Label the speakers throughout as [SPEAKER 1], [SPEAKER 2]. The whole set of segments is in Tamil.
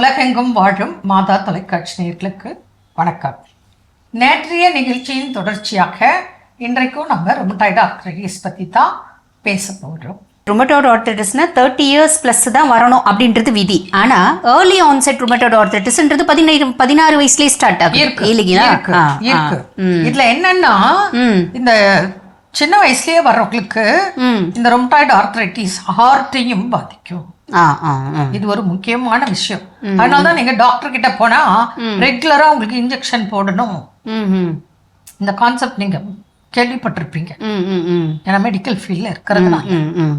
[SPEAKER 1] உலகெங்கும் வாழும் மாதா தொலைக்காட்சி நேயர்களுக்கு வணக்கம். நேற்றைய நிகழ்ச்சியின் தொடர்ச்சியாக இன்றைக்கும் நம்ம ரொமட்டாய்டு ஆர்த்ரைட்டிஸ் பற்றி தான் பேச போகிறோம்
[SPEAKER 2] ருமட்டோட் ஆர்த்தரைட்டிஸ்னா தேர்ட்டி இயர்ஸ் ப்ளஸ் தான் வரணும் அப்படின்றது விதி. ஆனா ஏர்லி ஆன்செட் ருமட்டோட் ஆர்த்தரைட்டிஸ்ன்றது பதினேழு பதினாறு வயசுலயே ஸ்டார்ட் ஆகும்
[SPEAKER 1] இருக்கு.
[SPEAKER 2] இல்லைங்களா.
[SPEAKER 1] இதுல என்னன்னா. இந்த சின்ன வயசுலயே வர்றவங்களுக்கு. இந்த ரொமட்டாய்டு ஆர்த்ரைட்டிஸ் ஹார்ட்டையும் பாதிக்கும். இது ஒரு முக்கியமான விஷயம். அதனால தான் நீங்க டாக்டர் கிட்ட போனா ரெகுலரா உங்களுக்கு இன்ஜெக்ஷன் போடணும். இந்த கான்செப்ட் நீங்க கேள்விப்பட்டிருப்பீங்க. ஏன்னா மெடிக்கல் ஃபீல்ட்ல இருக்கிறதுனால.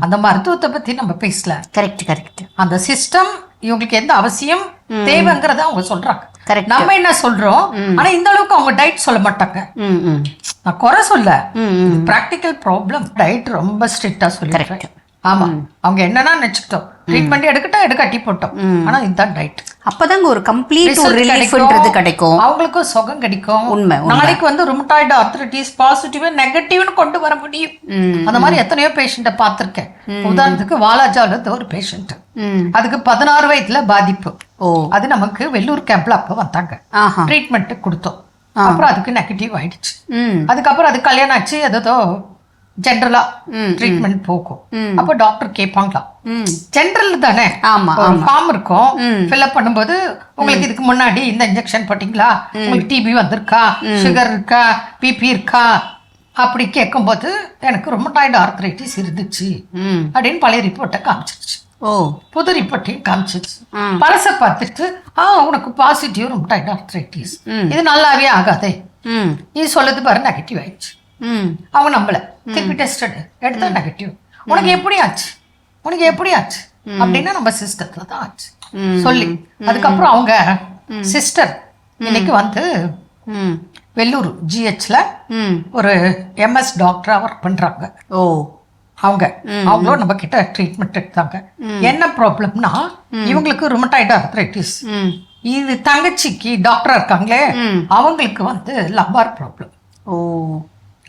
[SPEAKER 1] அந்த மருத்துவத்தை பத்தி நம்ம பேசல.
[SPEAKER 2] கரெக்ட் கரெக்ட்
[SPEAKER 1] அந்த சிஸ்டம் இவங்களுக்கு எந்த அவசியம் தேவைங்கிறத அவங்க சொல்றாங்க.
[SPEAKER 2] கரெக்ட்
[SPEAKER 1] நம்ம என்ன சொல்றோம்? ஆனா இந்த அளவுக்கு அவங்க டயட் சொல்ல மாட்டாங்க. நான் குறை சொல்ல. பிராக்டிக்கல் ப்ராப்ளம் டயட் ரொம்ப ஸ்ட்ரிக்டா சொல்லிடுறேன். ஆமா. அவங்க என்னன்னா நினைச்சுக்கிட்டோம் ட்ரீட்மெண்ட் எடுக்கட்டா எடுக்காட்டி போட்டோம். ஆனா இதுதான் டயட்
[SPEAKER 2] அப்பதாங்க ஒரு கம்ப்ளீட் ஒரு ரிலீஃப்ன்றது கிடைக்கும்.
[SPEAKER 1] அவங்களுக்கும் சுகம் கிடைக்கும்.
[SPEAKER 2] உண்மை.
[SPEAKER 1] நாளைக்கு வந்து ருமட்டாய்டு ஆர்த்ரைட்டிஸ் பாசிட்டிவ் நெகட்டிவ்னு கொண்டு வர முடியும். அந்த மாதிரி எத்தனையோ பேஷண்ட்டை பார்த்துருக்கேன். உதாரணத்துக்கு வாலாஜால இருந்து ஒரு பேஷண்ட் அதுக்கு பதினாறு வயதுல பாதிப்பு.
[SPEAKER 2] ஓ.
[SPEAKER 1] அது நமக்கு வெள்ளூர் கேம்ப்ல அப்ப வந்தாங்க. ட்ரீட்மெண்ட் கொடுத்தோம். அப்புறம் அதுக்கு நெகட்டிவ் ஆயிடுச்சு. அதுக்கப்புறம் அது கல்யாணம் ஆச்சு. ஏதோ ஜென்ரலா
[SPEAKER 2] ம்,
[SPEAKER 1] ட்ரீட்மெண்ட் போகும். அப்போ டாக்டர் கேட்பாங்களாம்
[SPEAKER 2] ம்.
[SPEAKER 1] ஜென்ரல் தானே?
[SPEAKER 2] ஆமா
[SPEAKER 1] ஃபார்ம் இருக்கும். ஃபில்அப் பண்ணும்போது உங்களுக்கு இதுக்கு முன்னாடி இந்த இன்ஜெக்ஷன் போட்டீங்களா? உங்களுக்கு டிபி வந்திருக்கா? சுகர் இருக்கா? பிபி இருக்கா? அப்படி கேட்கும்போது எனக்கு ரொமட்டாய்டு ஆர்த்ரைட்டிஸ் இருந்துச்சு. அப்படின்னு பழைய ரிப்போர்ட்டை காமிச்சிருச்சு.
[SPEAKER 2] ஓ.
[SPEAKER 1] புது ரிப்போர்ட்டையும் காமிச்சிருச்சு. பழசை பார்த்துட்டு ஆ உனக்கு பாசிட்டிவ் ரொமட்டாய்டு ஆர்த்ரைட்டிஸ்
[SPEAKER 2] ம்.
[SPEAKER 1] இது நல்லாவே ஆகாதே. இது சொல்லுது பாரு நெகட்டிவ் ஆயிடுச்சு. அவங்க நம்பல. திருப்பி டெஸ்ட் எடுத்தா நெகட்டிவ் உனக்கு எப்படி ஆச்சு? உனக்கு எப்படி ஆச்சு? அப்படின்னா நம்ம சிஸ்டத்துல தான் ஆச்சு. சொல்லி. அதுக்கப்புறம் அவங்க சிஸ்டர் இன்னைக்கு வந்து வெள்ளூர் ஜிஹெச்ல ஒரு எம்எஸ் டாக்டரா ஒர்க் பண்றாங்க.
[SPEAKER 2] ஓ.
[SPEAKER 1] அவங்க. அவங்களும் நம்ம கிட்ட ட்ரீட்மெண்ட் எடுத்தாங்க. என்ன ப்ராப்ளம்னா இவங்களுக்கு ருமட்டாய்டு ஆர்த்ரைட்டிஸ் இது தங்கச்சிக்கு டாக்டரா இருக்காங்களே. அவங்களுக்கு வந்து லம்பார் ப்ராப்ளம்
[SPEAKER 2] ஓ.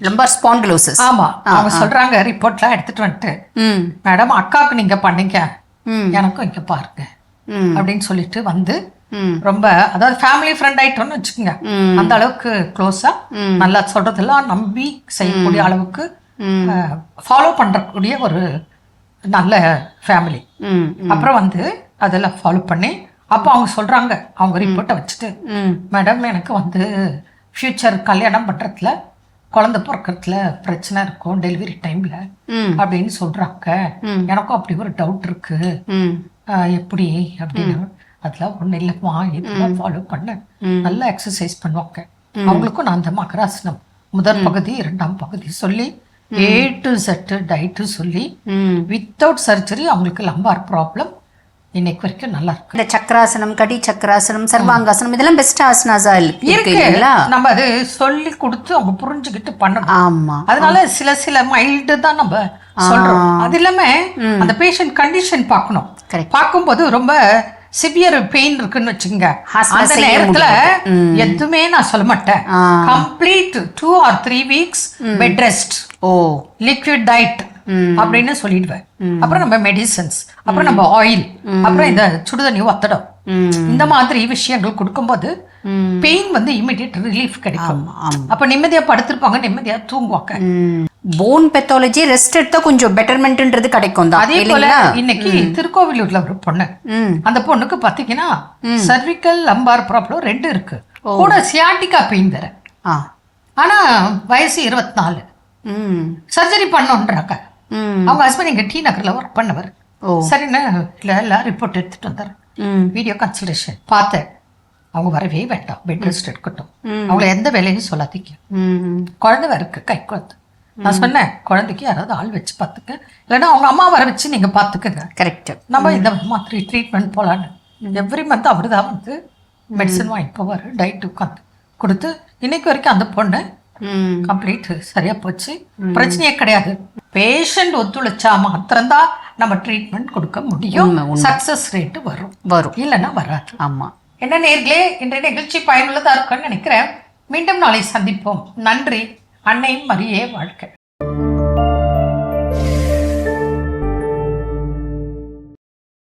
[SPEAKER 2] லம்பர் ஸ்பாண்டிலோசிஸ்
[SPEAKER 1] ஆமா. அவங்க சொல்றாங்க ரிப்போர்ட்லாம் எடுத்துட்டு வந்துட்டு
[SPEAKER 2] ம்.
[SPEAKER 1] மேடம் அக்காவுக்கு நீங்க பண்ணீங்க.
[SPEAKER 2] ம்.
[SPEAKER 1] எனக்கும் இங்க பாருங்க. அப்படின்னு சொல்லிட்டு வந்து ரொம்ப அதாவது ஃபேமிலி ஃப்ரெண்ட் ஆயிட்டோம்னு வச்சுக்கோங்க. அந்த அளவுக்கு க்ளோஸா. நல்லா சொல்றதெல்லாம் நம்பி செய்யக்கூடிய அளவுக்கு. ஃபாலோ பண்றக்கூடிய ஒரு நல்ல ஃபேமிலி அப்புறம் வந்து அதெல்லாம் ஃபாலோ பண்ணி அப்போ அவங்க சொல்றாங்க. அவங்க ரிப்போர்ட்டை வச்சுட்டு
[SPEAKER 2] ம்.
[SPEAKER 1] மேடம் எனக்கு வந்து ஃப்யூச்சர் கல்யாணம் பண்றதுல குழந்தை பிறக்கறதுல பிரச்சனை இருக்கும் டெலிவரி டைம்ல அப்படின்னு சொல்றாங்க. எனக்கும் அப்படி ஒரு டவுட் இருக்கு. எப்படி அப்படின்னு. அதெல்லாம் ஒண்ணு இல்லைம்மா இதெல்லாம் ஃபாலோ பண்ண. நல்லா எக்ஸசைஸ் பண்ணுவாங்க. அவங்களுக்கும் நான் அந்த மகராசனம் முதல் பகுதி இரண்டாம் பகுதி சொல்லி ஏ டு செட்டு டயட்டு சொல்லி வித்தவுட் சர்ஜரி அவங்களுக்கு லம்பார் ப்ராப்ளம் இன்னைக்கு வரைக்கும் நல்லா இருக்கு.
[SPEAKER 2] இந்த சக்கராசனம் கடி சக்கராசனம் சர்வாங்காசனம் இதெல்லாம் பெஸ்ட் ஆசனாஸா இருக்கு இல்லைங்களா?
[SPEAKER 1] நம்ம அது சொல்லி கொடுத்து அவங்க புரிஞ்சுக்கிட்டு பண்ணணும்.
[SPEAKER 2] ஆமா.
[SPEAKER 1] அதனால சில சில மைல்டு தான் நம்ம சொல்றோம். அது இல்லாம அந்த பேஷண்ட் கண்டிஷன் பார்க்கணும். பார்க்கும்போது ரொம்ப சிவியர் பெயின் இருக்குன்னு வச்சுங்க அந்த நேரத்துல எதுவுமே நான் சொல்ல மாட்டேன். Complete two or three weeks bed rest
[SPEAKER 2] O.
[SPEAKER 1] Liquid diet அப்படின்னு சொல்லிடுவேன். அப்புறம் நம்ம மெடிசன்ஸ் அப்புறம் நம்ம ஆயில் அப்புறம் இந்த சுடுதண்ணி ஒத்தடம் இந்த மாதிரி விஷயங்கள் கொடுக்கும்போது. பெயின் வந்து இமிடியட் ரிலீஃப் கிடைக்கும். அப்ப நிம்மதியா படுத்திருப்பாங்க நிம்மதியா தூங்குவாங்க.
[SPEAKER 2] போன் பெத்தாலஜி ரெஸ்ட் எடுத்தா கொஞ்சம் பெட்டர்மெண்ட்ன்றது கிடைக்கும் தான்
[SPEAKER 1] அதே போல இன்னைக்கு திருக்கோவிலூர்ல ஒரு பொண்ணு. அந்த பொண்ணுக்கு பாத்தீங்கன்னா சர்விக்கல் லம்பார் ப்ராப்ளம் ரெண்டு இருக்கு. கூட சியாட்டிக்கா பெயின் வேற. ஆனா வயசு இருபத்தி நாலு. சர்ஜரி பண்ணோன்றாங்க. அவங்க ஹஸ்பண்ட் இங்க டி நகர்ல ஒர்க் பண்ணவர். சரின்னு இல்ல எல்லாம் ரிப்போர்ட் எடுத்துட்டு வந்தார். வீடியோ கன்சல்டேஷன் பார்த்தேன். அவங்க வரவே வேண்டாம். பெட் ரெஸ்ட் எடுக்கட்டும். அவங்கள எந்த வேலையும் சொல்லாதீங்க. குழந்தை வேற இருக்கு கை குழந்தை. நான் சொன்னேன் குழந்தைக்கு யாராவது ஆள் வச்சு பார்த்துக்க. இல்லைன்னா அவங்க அம்மா வர வச்சு நீங்க பார்த்துக்குங்க.
[SPEAKER 2] கரெக்ட்
[SPEAKER 1] நம்ம இந்த மாதிரி ட்ரீட்மெண்ட் போலான்னு. எவ்ரி மந்த் அவர் தான் வந்து மெடிசன் வாங்கி போவார் டயட் உட்காந்து கொடுத்து இன்னைக்கு வரைக்கும் அந்த பொண்ணு கம்ப்ளீட் சரியா போச்சு. பிரச்சனையே கிடையாது. பேஷண்ட் ஒத்துழைச்சா மாத்திரம்தான் நம்ம ட்ரீட்மெண்ட் கொடுக்க முடியும். சக்சஸ் ரேட் வரும்.
[SPEAKER 2] வரும்.
[SPEAKER 1] இல்லைன்னா வராது.
[SPEAKER 2] ஆமா.
[SPEAKER 1] என்ன நேர்களே இன்றைய நிகழ்ச்சி பயனுள்ளதா இருக்கும்னு நினைக்கிறேன். மீண்டும் நாளை சந்திப்போம். நன்றி. அன்னையின் மரியே வாழ்க்கை.